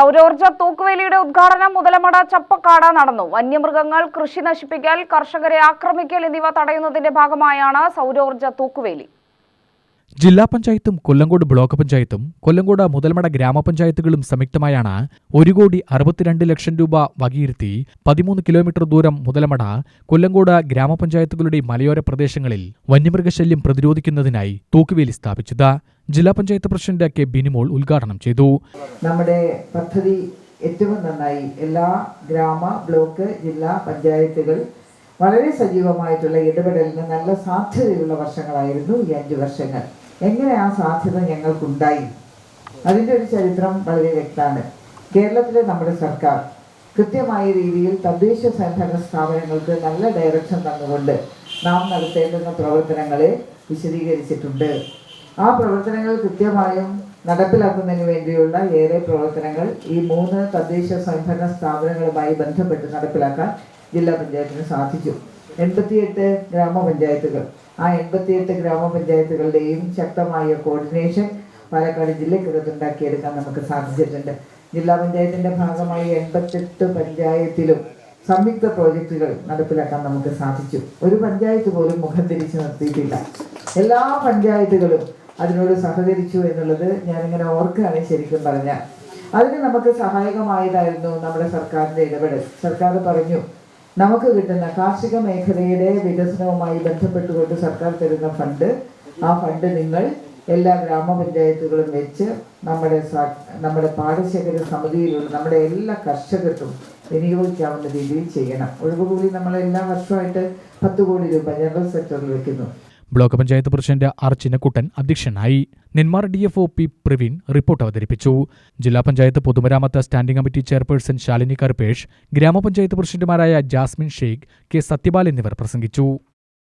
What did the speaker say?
സൗരോർജ തൂക്കുവേലിയുടെ ഉദ്ഘാടനം മുതലമട ചപ്പക്കാട് നടന്നു. വന്യമൃഗങ്ങൾ കൃഷി നശിപ്പിക്കൽ കർഷകരെ ആക്രമിക്കൽ എന്നിവ തടയുന്നതിന്റെ ഭാഗമായാണ് സൗരോർജ തൂക്കുവേലി. ജില്ലാ പഞ്ചായത്തും കൊല്ലങ്കോട് ബ്ലോക്ക് പഞ്ചായത്തും കൊല്ലങ്കോട് മുതൽമട ഗ്രാമപഞ്ചായത്തുകളും സംയുക്തമായാണ് ഒരു കോടി അറുപത്തിരണ്ട് ലക്ഷം രൂപ വകയിരുത്തി പതിമൂന്ന് കിലോമീറ്റർ ദൂരം മുതലമട കൊല്ലങ്കോട് ഗ്രാമപഞ്ചായത്തുകളുടെ മലയോര പ്രദേശങ്ങളിൽ വന്യമൃഗശല്യം പ്രതിരോധിക്കുന്നതിനായി തൂക്കുവേലി സ്ഥാപിച്ചത്. ജില്ലാ പഞ്ചായത്ത് പ്രസിഡന്റ് കെ ബിനിമോൾ ഉദ്ഘാടനം ചെയ്തു. നമ്മുടെ പദ്ധതി ഏറ്റവും നന്നായി എല്ലാ ഗ്രാമ ബ്ലോക്ക് ജില്ലാ പഞ്ചായത്തുകൾ വളരെ സജീവമായിട്ടുള്ള ഇടപെടലിന് നല്ല സാധ്യതയുള്ള വർഷങ്ങളായിരുന്നു ഈ അഞ്ച് വർഷങ്ങൾ. എങ്ങനെ ആ സാധ്യത ഞങ്ങൾക്കുണ്ടായി? അതിന്റെ ഒരു ചരിത്രം വളരെ വ്യക്തമാണ്. കേരളത്തിലെ നമ്മുടെ സർക്കാർ കൃത്യമായ രീതിയിൽ തദ്ദേശ സ്വയംഭരണ സ്ഥാപനങ്ങൾക്ക് നല്ല ഡയറക്ഷൻ തന്നുകൊണ്ട് നാം നടത്തേണ്ടുന്ന പ്രവർത്തനങ്ങളെ വിശദീകരിച്ചിട്ടുണ്ട്. ആ പ്രവർത്തനങ്ങൾ കൃത്യമായും നടപ്പിലാക്കുന്നതിന് വേണ്ടിയുള്ള ഏറെ പ്രവർത്തനങ്ങൾ ഈ മൂന്ന് തദ്ദേശ സ്വയംഭരണ സ്ഥാപനങ്ങളുമായി ബന്ധപ്പെട്ട് നടപ്പിലാക്കാൻ ജില്ലാ പഞ്ചായത്തിന് സാധിച്ചു. എൺപത്തിയെട്ട് ഗ്രാമപഞ്ചായത്തുകൾ. ആ എൺപത്തിയെട്ട് ഗ്രാമപഞ്ചായത്തുകളുടെയും ശക്തമായ കോർഡിനേഷൻ പാലക്കാട് ജില്ലയ്ക്കകത്ത് ഉണ്ടാക്കിയെടുക്കാൻ നമുക്ക് സാധിച്ചിട്ടുണ്ട്. ജില്ലാ പഞ്ചായത്തിന്റെ ഭാഗമായി എൺപത്തെട്ട് പഞ്ചായത്തിലും സംയുക്ത പ്രോജക്റ്റുകൾ നടപ്പിലാക്കാൻ നമുക്ക് സാധിച്ചു. ഒരു പഞ്ചായത്ത് പോലും മുഖം തിരിച്ചു നിർത്തിയിട്ടില്ല. എല്ലാ പഞ്ചായത്തുകളും അതിനോട് സഹകരിച്ചു എന്നുള്ളത് ഞാനിങ്ങനെ ഓർക്കുകയാണ് ശരിക്കും പറഞ്ഞാൽ അതിന് നമുക്ക് സഹായകമായതായിരുന്നു നമ്മുടെ സർക്കാരിന്റെ ഇടപെടൽ. സർക്കാർ പറഞ്ഞു നമുക്ക് കിട്ടുന്ന കാർഷിക മേഖലയുടെ വികസനവുമായി ബന്ധപ്പെട്ടുകൊണ്ട് സർക്കാർ തരുന്ന ഫണ്ട് ആ ഫണ്ട് നിങ്ങൾ എല്ലാ ഗ്രാമപഞ്ചായത്തുകളും വെച്ച് നമ്മുടെ നമ്മുടെ പാടശേഖര സമിതിയിലുള്ള നമ്മുടെ എല്ലാ കർഷകർക്കും വിനിയോഗിക്കാവുന്ന രീതിയിൽ ചെയ്യണം. ഒഴിവുകൂലി നമ്മൾ എല്ലാ വർഷമായിട്ട് പത്ത് കോടി രൂപ ജനറൽ സെക്ടറിൽ വെക്കുന്നു. Block panchayat president R Chinnakuttan അധ്യക്ഷനായി. Nenmara D F O P Praveen report അവതരിപ്പിച്ചു. ജില്ലാ പഞ്ചായത്ത് പൊതുമരാമത്ത് standing committee chairperson Shalini Karpesh grama panchayat പ്രസിഡന്റുമാരായ ജാസ്മിൻ ഷെയ്ഖ് കെ സത്യപാൽ എന്നിവർ പ്രസംഗിച്ചു.